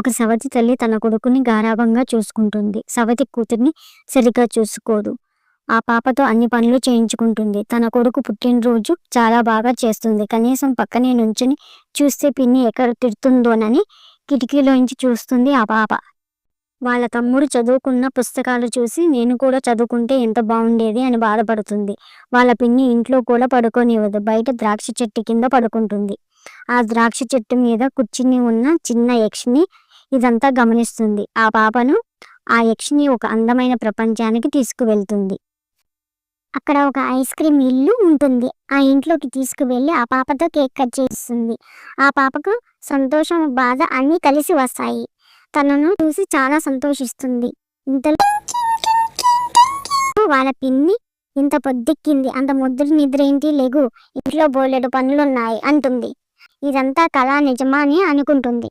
ఒక సవతి తల్లి తన కొడుకుని గారాభంగా చూసుకుంటుంది. సవతి కూతుర్ని సరిగ్గా చూసుకోదు. ఆ పాపతో అన్ని పనులు చేయించుకుంటుంది. తన కొడుకు పుట్టినరోజు చాలా బాగా చేస్తుంది. కనీసం పక్కనే నుంచుని చూస్తే పిన్ని ఎక్కడ తిడుతుందోనని కిటికీలోంచి చూస్తుంది ఆ పాప. వాళ్ళ తమ్ముడు చదువుకున్న పుస్తకాలు చూసి నేను కూడా చదువుకుంటే ఎంత బాగుండేది అని బాధపడుతుంది. వాళ్ళ పిన్ని ఇంట్లో కూడా పడుకోనివ్వదు. బయట ద్రాక్ష చెట్టు కింద పడుకుంటుంది. ఆ ద్రాక్ష చెట్టు మీద కూర్చుని ఉన్న చిన్న యక్షిని ఇదంతా గమనిస్తుంది. ఆ పాపను ఆ యక్షిని ఒక అందమైన ప్రపంచానికి తీసుకువెళ్తుంది. అక్కడ ఒక ఐస్ క్రీమ్ ఇల్లు ఉంటుంది. ఆ ఇంట్లోకి తీసుకువెళ్ళి ఆ పాపతో కేక్ కట్ చేస్తుంది. ఆ పాపకు సంతోషం బాధ అన్నీ కలిసి వస్తాయి. తనను చూసి చాలా సంతోషిస్తుంది. ఇంతలో వాళ్ళ పిన్ని ఇంత పొద్దెక్కింది. అంత ముద్దుడు నిద్ర ఏంటి లేగు ఇంట్లో బోలెడు పనులున్నాయి అంటుంది. ఇదంతా కళ నిజమా అని అనుకుంటుంది.